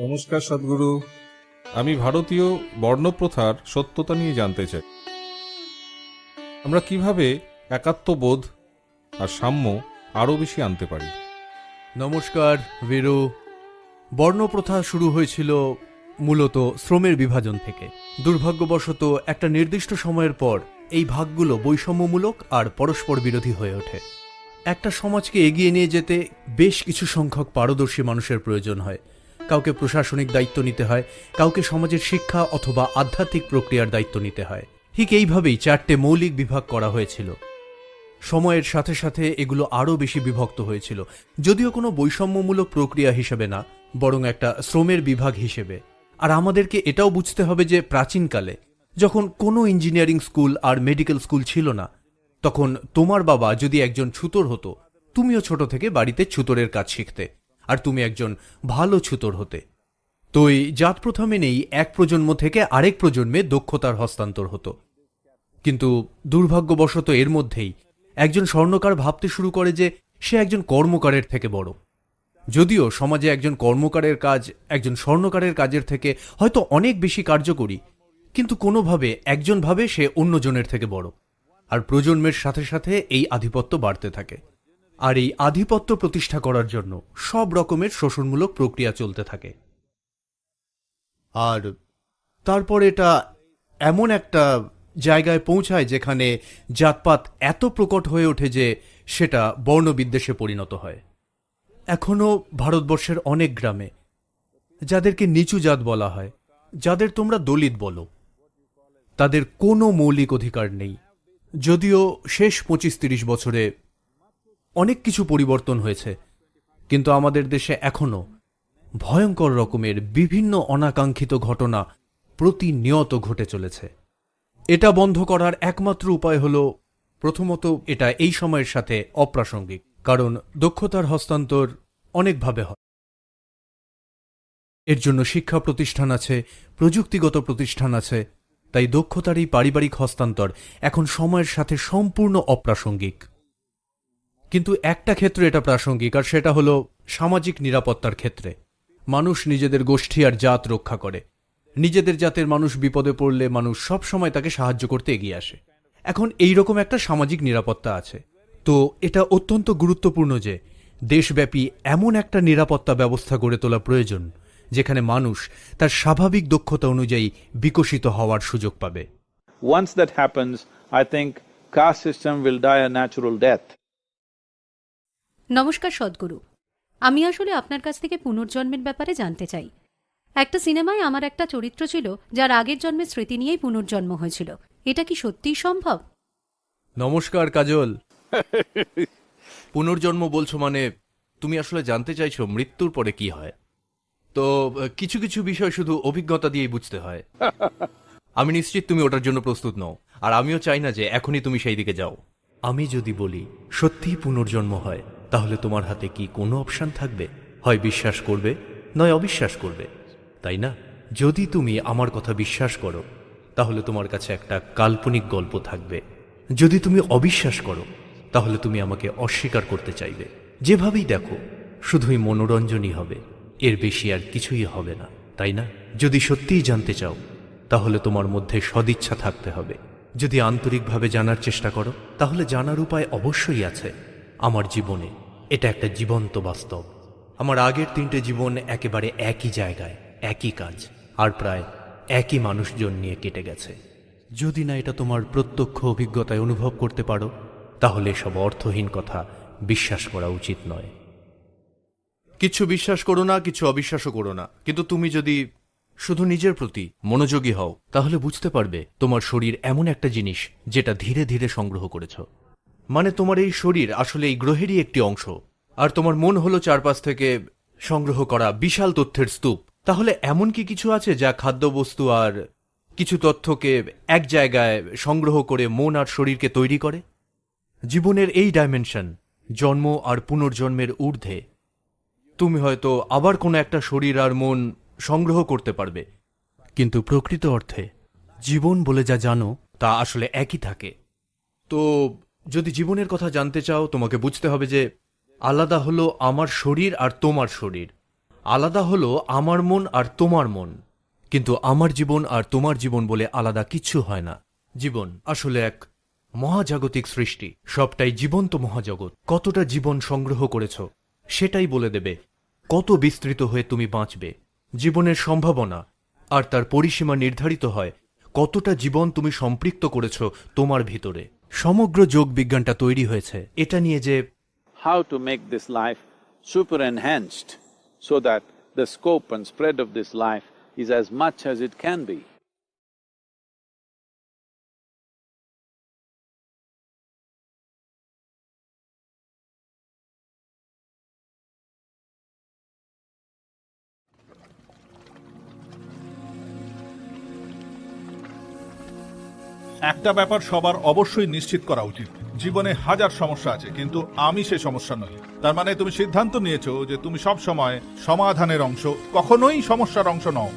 নমস্কার সদ্গুরু। আমি ভারতীয় বর্ণপ্রথার সত্যতা নিয়ে জানতে চাই। আমরা কীভাবে একাত্মবোধ আর সাম্য আরও বেশি আনতে পারি? নমস্কার বীরু বর্ণপ্রথা শুরু হয়েছিল মূলত শ্রমের বিভাজন থেকে। দুর্ভাগ্যবশত একটা নির্দিষ্ট সময়ের পর এই ভাগগুলো বৈষম্যমূলক আর পরস্পর বিরোধী হয়ে ওঠে। একটা সমাজকে এগিয়ে নিয়ে যেতে বেশ কিছু সংখ্যক পারদর্শী মানুষের প্রয়োজন হয়। কাউকে প্রশাসনিক দায়িত্ব নিতে হয়, কাউকে সমাজের শিক্ষা অথবা আধ্যাত্মিক প্রক্রিয়ার দায়িত্ব নিতে হয়। ঠিক এইভাবেই চারটে মৌলিক বিভাগ করা হয়েছিল। সময়ের সাথে সাথে এগুলো আরও বেশি বিভক্ত হয়েছিল, যদিও কোনো বৈষম্যমূলক প্রক্রিয়া হিসেবে না, বরং একটা শ্রমের বিভাগ হিসেবে। আর আমাদেরকে এটাও বুঝতে হবে যে প্রাচীনকালে, যখন কোনো ইঞ্জিনিয়ারিং স্কুল আর মেডিকেল স্কুল ছিল না, তখন তোমার বাবা যদি একজন ছুতোর হতো, তুমিও ছোট থেকে বাড়িতে ছুতোরের কাজ শিখতে। আর তুমি একজন ভালো ছুতোর হতে। তো এই জাত প্রথা মেনেই এক প্রজন্ম থেকে আরেক প্রজন্মে দক্ষতার হস্তান্তর হতো। কিন্তু দুর্ভাগ্যবশত এর মধ্যেই একজন স্বর্ণকার ভাবতে শুরু করে যে সে একজন কর্মকারের থেকে বড়। যদিও সমাজে একজন কর্মকারের কাজ, একজন স্বর্ণকারের কাজের থেকে হয়তো অনেক বেশি কার্যকরী, কিন্তু কোনোভাবে একজন ভাবে সে অন্যজনের থেকে বড়। আর প্রজন্মের সাথে সাথে এই আধিপত্য বাড়তে থাকে। আর এই আধিপত্য প্রতিষ্ঠা করার জন্য সব রকমের শোষণমূলক প্রক্রিয়া চলতে থাকে। আর তারপর এটা এমন একটা জায়গায় পৌঁছায় যেখানে জাতপাত এত প্রকট হয়ে ওঠে যে সেটা বর্ণবিদ্বেষে পরিণত হয়। এখনও ভারতবর্ষের অনেক গ্রামে যাদেরকে নিচু জাত বলা হয়, যাদের তোমরা দলিত বলো, তাদের কোনো মৌলিক অধিকার নেই, যদিও শেষ পঁচিশ তিরিশ বছরে অনেক কিছু পরিবর্তন হয়েছে। কিন্তু আমাদের দেশে এখনও ভয়ঙ্কর রকমের বিভিন্ন অনাকাঙ্ক্ষিত ঘটনা প্রতিনিয়ত ঘটে চলেছে। এটা বন্ধ করার একমাত্র উপায় হল প্রথমত এটা এই সময়ের সাথে অপ্রাসঙ্গিক, কারণ দক্ষতার হস্তান্তর অনেকভাবে হয়। এর জন্য শিক্ষা প্রতিষ্ঠান আছে, প্রযুক্তিগত প্রতিষ্ঠান আছে, তাই দক্ষতার এই পারিবারিক হস্তান্তর এখন সময়ের সাথে সম্পূর্ণ অপ্রাসঙ্গিক। কিন্তু একটা ক্ষেত্রে এটা প্রাসঙ্গিক আর সেটা হলো সামাজিক নিরাপত্তার ক্ষেত্রে। মানুষ নিজেদের গোষ্ঠী আর জাত রক্ষা করে। নিজেদের জাতের মানুষ বিপদে পড়লে মানুষ সব সময় তাকে সাহায্য করতে এগিয়ে আসে। এখন এই রকম একটা সামাজিক নিরাপত্তা আছে। তো এটা অত্যন্ত গুরুত্বপূর্ণ যে দেশব্যাপী এমন একটা নিরাপত্তা ব্যবস্থা গড়ে তোলা প্রয়োজন যেখানে মানুষ তার স্বাভাবিক দক্ষতা অনুযায়ী বিকশিত হওয়ার সুযোগ পাবে। Once that happens, I think caste system will die a natural death. নমস্কার সদ্গুরু। আমি আসলে আপনার কাছ থেকে পুনর্জন্মের ব্যাপারে জানতে চাই। একটা সিনেমায় আমার একটা চরিত্র ছিল যার আগের জন্মের স্মৃতি নিয়েই পুনর্জন্ম হয়েছিল। এটা কি সত্যিই সম্ভব? নমস্কার কাজল। পুনর্জন্ম বলছো মানে তুমি আসলে জানতে চাইছো মৃত্যুর পরে কি হয়। তো কিছু কিছু বিষয় শুধু অভিজ্ঞতা দিয়েই বুঝতে হয়। আমি নিশ্চিত তুমি ওটার জন্য প্রস্তুত নও আর আমিও চাই না যে এখনই তুমি সেই দিকে যাও। আমি যদি বলি সত্যিই পুনর্জন্ম হয় তাহলে তোমার হাতে কি কোনো অপশন থাকবে? হয় বিশ্বাস করবে, নয় অবিশ্বাস করবে। তাই না? যদি তুমি আমার কথা বিশ্বাস করো, তাহলে তোমার কাছে একটা কাল্পনিক গল্প থাকবে। যদি তুমি অবিশ্বাস করো, তাহলে তুমি আমাকে অস্বীকার করতে চাইবে। যেভাবেই দেখো, শুধুই মনোরঞ্জনই হবে। এর বেশি আর কিছুই হবে না, তাই না? যদি সত্যিই জানতে চাও, তাহলে তোমার মধ্যে সদিচ্ছা থাকতে হবে। যদি আন্তরিকভাবে জানার চেষ্টা করো, তাহলে জানার উপায় অবশ্যই আছে। আমার জীবনে এটা একটা জীবন্ত বাস্তব। আমার আগের তিনটে জীবন একেবারে একই জায়গায়, একই কাজ, আর প্রায় একই মানুষজন নিয়ে কেটে গেছে। যদি না এটা তোমার প্রত্যক্ষ অভিজ্ঞতায় অনুভব করতে পারো, তাহলে সব অর্থহীন কথা বিশ্বাস করা উচিত নয়। কিছু বিশ্বাস করো না, কিছু অবিশ্বাসও করো না। কিন্তু তুমি যদি শুধু নিজের প্রতি মনোযোগী হও, তাহলে বুঝতে পারবে তোমার শরীর এমন একটা জিনিস যেটা ধীরে ধীরে সংগ্রহ করেছ। মানে তোমার এই শরীর আসলে এই গ্রহেরই একটি অংশ। আর তোমার মন হলো চারপাশ থেকে সংগ্রহ করা বিশাল তথ্যের স্তূপ। তাহলে এমন কি কিছু আছে যা খাদ্যবস্তু আর কিছু তথ্যকে এক জায়গায় সংগ্রহ করে মন আর শরীরকে তৈরি করে? জীবনের এই ডাইমেনশন জন্ম আর পুনর্জন্মের ঊর্ধ্বে, তুমি হয়তো আবার কোনো একটা শরীর আর মন সংগ্রহ করতে পারবে। কিন্তু প্রকৃত অর্থে, জীবন বলে যা জানো, তা আসলে একই থাকে। তো যদি জীবনের কথা জানতে চাও, তোমাকে বুঝতে হবে যে আলাদা হলো আমার শরীর আর তোমার শরীর। আলাদা হলো আমার মন আর তোমার মন। কিন্তু আমার জীবন আর তোমার জীবন বলে আলাদা কিচ্ছু হয় না। জীবন আসলে এক মহাজাগতিক সৃষ্টি। সবটাই জীবন্ত মহাজগৎ। কতটা জীবন সংগ্রহ করেছ, সেটাই বলে দেবে। কত বিস্তৃত হয়ে তুমি বাঁচবে। জীবনের সম্ভাবনা আর তার পরিসীমা নির্ধারিত হয়। কতটা জীবন তুমি সম্পৃক্ত করেছ তোমার ভিতরে। সমগ্র যোগ বিজ্ঞানটা তৈরি হয়েছে এটা নিয়ে যে How to make this life super enhanced so that the scope and spread of this life is as much as it can be. একটা ব্যাপার সবার অবশ্যই নিশ্চিত করা উচিত জীবনে হাজার সমস্যা আছে কিন্তু আমি সে সমস্যা নই তার মানে তুমি সিদ্ধান্ত নিয়েছো যে তুমি সব সময় সমাধানের অংশ কখনোই সমস্যার অংশ নও.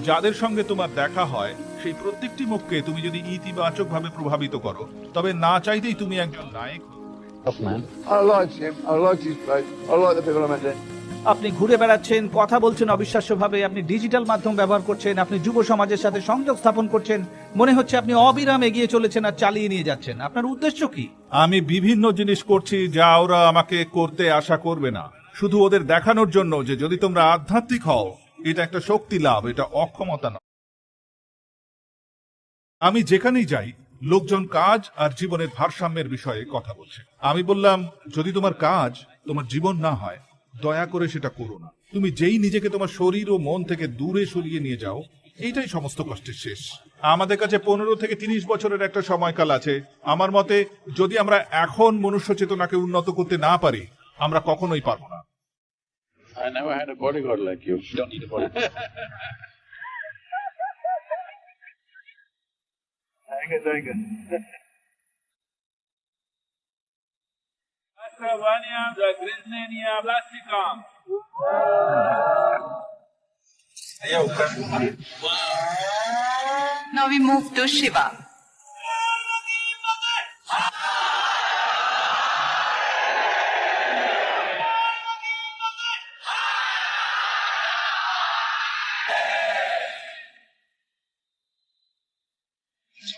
যাদের সঙ্গে তোমার দেখা হয় সেই প্রত্যেকটি মুখকে তুমি যদি ইতিবাচক ভাবে প্রভাবিত করো তবে না চাইতেই তুমি একজন নায়ক I like him. I like his place. I like the people I met there. আপনি ঘুরে বেড়াচ্ছেন, কথা বলছেন অবিশ্বাস্যভাবে, আপনি ডিজিটাল মাধ্যম ব্যবহার করছেন, আপনি যুব সমাজের সাথে সংযোগ স্থাপন করছেন, মনে হচ্ছে আপনি অবিরাম এগিয়ে চলেছেন আর চালিয়ে নিয়ে যাচ্ছেন। আপনার উদ্দেশ্য কি? আমি বিভিন্ন জিনিস করছি যা ওরা আমাকে করতে আশা করবে না। শুধু ওদের দেখানোর জন্য যে যদি তোমরা আধ্যাত্মিক হও, এটা একটা শক্তি লাভ, এটা অক্ষমতা নয় আমি যেখানেই যাই, লোকজন কাজ আর জীবনের ভারসাম্যের বিষয়ে কথা বলছে। আমি বললাম, যদি তোমার কাজ তোমার জীবন না হয় দয়া করে সেটা করো না। তুমি যেই নিজেকে তোমার শরীর ও মন থেকে দূরে সরিয়ে নিয়ে যাও এইটাই সমস্ত কষ্টের শেষ। আমাদের কাছে পনেরো থেকে তিরিশ বছরের একটা সময়কাল আছে। আমার মতে যদি আমরা এখন মনুষ্য চেতনাকে উন্নত করতে না পারি আমরা কখনোই পারব না। I never had a bodyguard like you. You don't need a bodyguard. Very good, very good. Now we move to Shiva.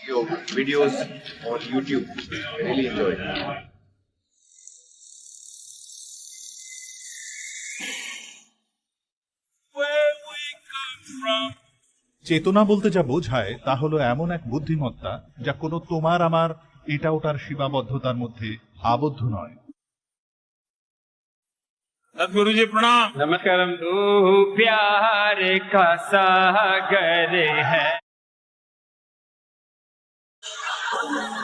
your videos on YouTube. I really enjoy it. চেতনা বলতে যা বোঝায় তা হলো এমন এক বুদ্ধিমত্তা যা কোনো তোমার আমার এটা ওটার সীমাবদ্ধতার মধ্যে আবদ্ধ নয় नमस्कारम तू प्यार का सागर है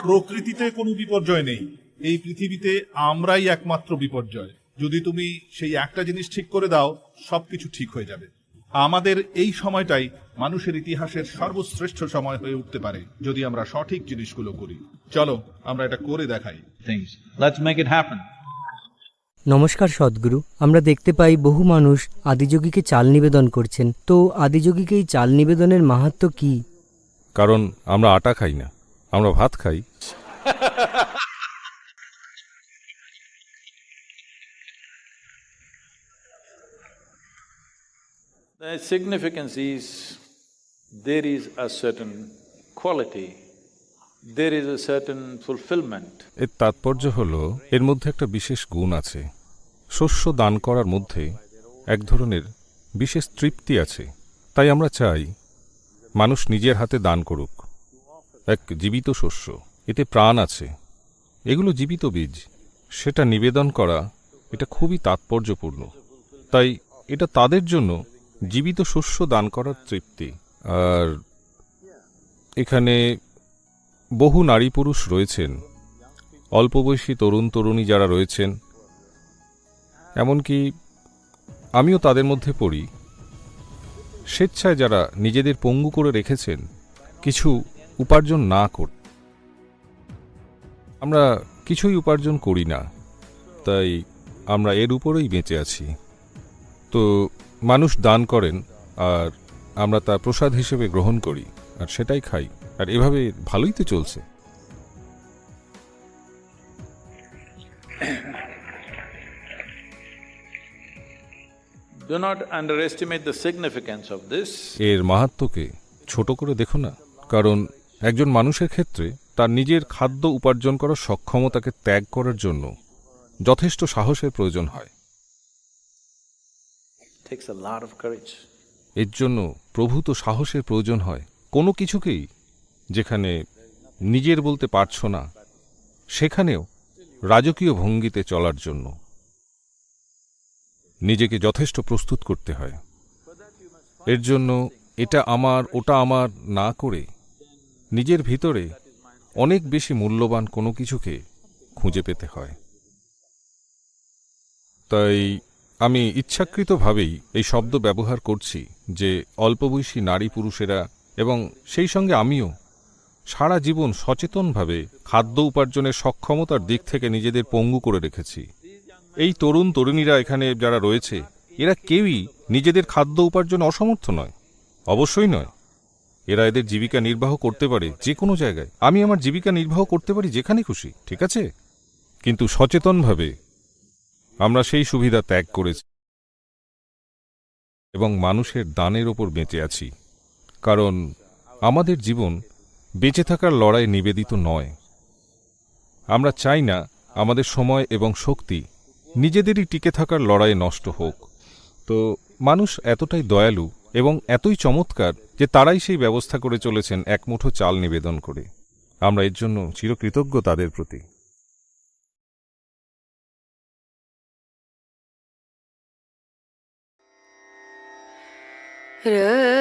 প্রকৃতিতে কোনো বিপর্যয় নেই এই পৃথিবীতে আমরাই একমাত্র বিপর্যয় যদি তুমি সেই একটা জিনিস ঠিক করে দাও সবকিছু ঠিক হয়ে যাবে আমাদের এই সময়টাই মানুষের ইতিহাসের সর্বশ্রেষ্ঠ সময় হয়ে উঠতে পারে যদি আমরা সঠিক জিনিসগুলো করি। চলো আমরা এটা করে দেখাই. নমস্কার সদ্গুরু আমরা দেখতে পাই বহু মানুষ আদিযোগীকে চাল নিবেদন করছেন। তো আদিযোগীকে এই চাল নিবেদনের মাহাত্ম কি? কারণ আমরা আটা খাই না আমরা ভাত খাই। The significance is there is a certain quality, there is a certain fulfillment. এর তাৎপর্য হল এর মধ্যে একটা বিশেষ গুণ আছে। শস্য দান করার মধ্যে এক ধরনের বিশেষ তৃপ্তি আছে। তাই আমরা চাই মানুষ নিজের হাতে দান করুক। এক জীবিত শস্য এতে প্রাণ আছে। এগুলো জীবিত বীজ সেটা নিবেদন করা এটা খুবই তাৎপর্যপূর্ণ। তাই এটা তাদের জন্য জীবিত শস্য দান করার তৃপ্তি। আর এখানে বহু নারী পুরুষ রয়েছেন। অল্প বয়সী তরুণ তরুণী যারা রয়েছেন। এমনকি আমিও তাদের মধ্যে পড়ি। স্বেচ্ছায় যারা নিজেদের পঙ্গু করে রেখেছেন, কিছু উপার্জন না কর আমরা কিছুই উপার্জন করি না, তাই আমরা এর উপরেই বেঁচে আছি। তো মানুষ দান করেন আর আমরা তা প্রসাদ হিসেবে গ্রহণ করি আর সেটাই খাই। আর এভাবে ভালোই তো চলছে. এর মাহাত্ম্যকে ছোট করে দেখো না। কারণ একজন মানুষের ক্ষেত্রে তার নিজের খাদ্য উপার্জন করার সক্ষমতাকে ত্যাগ করার জন্য যথেষ্ট সাহসের প্রয়োজন হয়। এর জন্য প্রভূত সাহসের প্রয়োজন হয়। কোনো কিছুকেই যেখানে নিজের বলতে পারছ না, সেখানেও রাজকীয় ভঙ্গিতে চলার জন্য নিজেকে যথেষ্ট প্রস্তুত করতে হয়। এর জন্য এটা আমার, ওটা আমার না করে নিজের ভিতরে অনেক বেশি মূল্যবান কোনো কিছুকে খুঁজে পেতে হয়। তাই আমি ইচ্ছাকৃতভাবেই এই শব্দ ব্যবহার করছি যে অল্পবয়সী নারী পুরুষেরা এবং সেই সঙ্গে আমিও সারা জীবন সচেতনভাবে খাদ্য উপার্জনের সক্ষমতার দিক থেকে নিজেদের পঙ্গু করে রেখেছি। এই তরুণ তরুণীরা এখানে যারা রয়েছে, এরা কেউই নিজেদের খাদ্য উপার্জন অসমর্থ নয়। অবশ্যই নয়। এরা এদের জীবিকা নির্বাহ করতে পারে যে কোনো জায়গায়। আমি আমার জীবিকা নির্বাহ করতে পারি যেখানে খুশি, ঠিক আছে? কিন্তু সচেতনভাবে আমরা সেই সুবিধা ত্যাগ করেছি এবং মানুষের দানের ওপর বেঁচে আছি। কারণ আমাদের জীবন বেঁচে থাকার লড়াই নিবেদিত নয়। আমরা চাই না আমাদের সময় এবং শক্তি নিজেদেরই টিকে থাকার লড়াইয়ে নষ্ট হোক। তো মানুষ এতটাই দয়ালু এবং এতই চমৎকার যে তারাই সেই ব্যবস্থা করে চলেছেন এক মুঠো চাল নিবেদন করে। আমরা এর জন্য চিরকৃতজ্ঞ তাদের প্রতি। রে